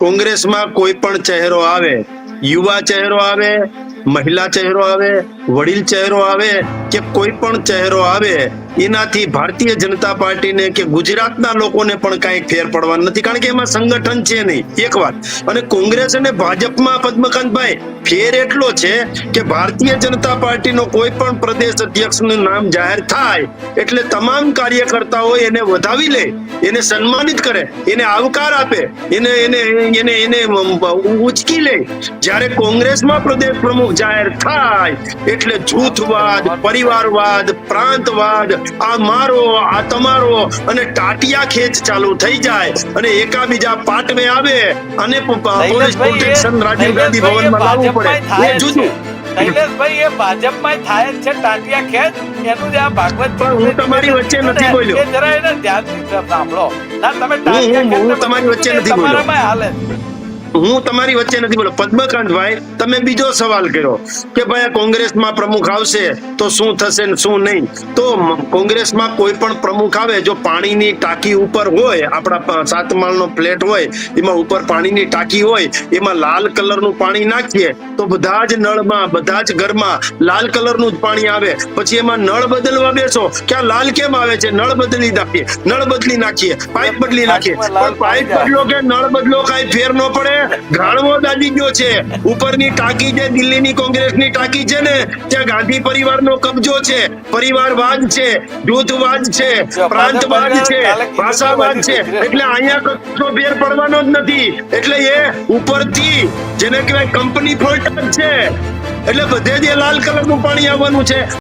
કોંગ્રેસમાં કોઈ પણ ચહેરો આવે, યુવા ચહેરો આવે, મહિલા ચહેરો આવે, વડીલ ચહેરો આવે કે કોઈ પણ ચહેરો આવે એનાથી ભારતીય જનતા પાર્ટીને કે ગુજરાતના લોકોને પણ કાંઈ ફેર પડવા નથી. કારણ કે એમાં સંગઠન છે નહીં. એક વાત. અને કોંગ્રેસ અને ભાજપમાં પદ્મકાંતભાઈ, ફેર એટલો છે કે ભારતીય જનતા પાર્ટીનો કોઈ પણ પ્રદેશ અધ્યક્ષનું નામ જાહેર થાય એટલે તમામ કાર્યકર્તાઓ એને વધાવી લે, એને સન્માનિત કરે, એને આવકાર આપે, એને એને એને એને ઉચકી લે. જ્યારે કોંગ્રેસમાં પ્રદેશ પ્રમુખ જાહેર થાય, એટલે જૂથવાદ, પરિવારવાદ, પ્રાંતવાદ આ મારો આ તમારો અને ટાટિયા ખેંચ ચાલુ થઈ જાય અને એકાબીજા પાટવે આવે અને પોલીસ પ્રોટેક્શન રાજીવ ગાંધી ભવનમાં લાવવું પડે એ જુદું શૈલેષભાઈ એ ભાજપમાં થાય જ છે ટાટિયા ખેંચ એનું જે આ ભાગવત હું તમારી વચ્ચે નથી બોલ્યો. જરા એને ધ્યાનથી સાંભળો ના તમે ટાટિયા ખેંચ તમારી વચ્ચે નથી બોલ્યો. તમારામાં હાલે. હું તમારી વચ્ચે નથી બોલો. પદ્મકાંતભાઈ તમે બીજો સવાલ કર્યો કે ભાઈ આ કોંગ્રેસમાં પ્રમુખ આવશે તો શું થશે ને શું નહીં? તો કોંગ્રેસમાં કોઈ પણ પ્રમુખ આવે જો પાણીની ટાંકી ઉપર હોય આપણા સાત માળનો ફ્લેટ હોય એમાં ઉપર પાણીની ટાંકી હોય એમાં લાલ કલરનું પાણી નાખીએ તો બધા જ નળમાં બધા જ ઘરમાં લાલ કલરનું જ પાણી આવે. પછી એમાં નળ બદલવા બેસો. કે આ લાલ કેમ આવે છે? નળ બદલી નાખીએ. નળ બદલી નાખીએ. પાઇપ બદલી નાખીએ. પાઇપ બદલો કે નળ બદલો કાંઈ ફેર ન પડે? ઘાણવો દાજી ગયો છે. ઉપરની ટાંકી જે દિલ્હીની કોંગ્રેસની ટાંકી છે ને ત્યાં ગાંધી પરિવારનો કબજો છે. પરિવારવાદ છે જૂથવાદ છે પ્રાંતવાદ છે ભાષાવાદ છે. એટલે અહીંયા કશો ફેર પડવાનો જ નથી. એટલે એ ઉપરથી જેને કહેવાય કંપની ફોલ્ટ છે. એટલે બધે જે લાલ કલરનું પાણી આવવાનું છે.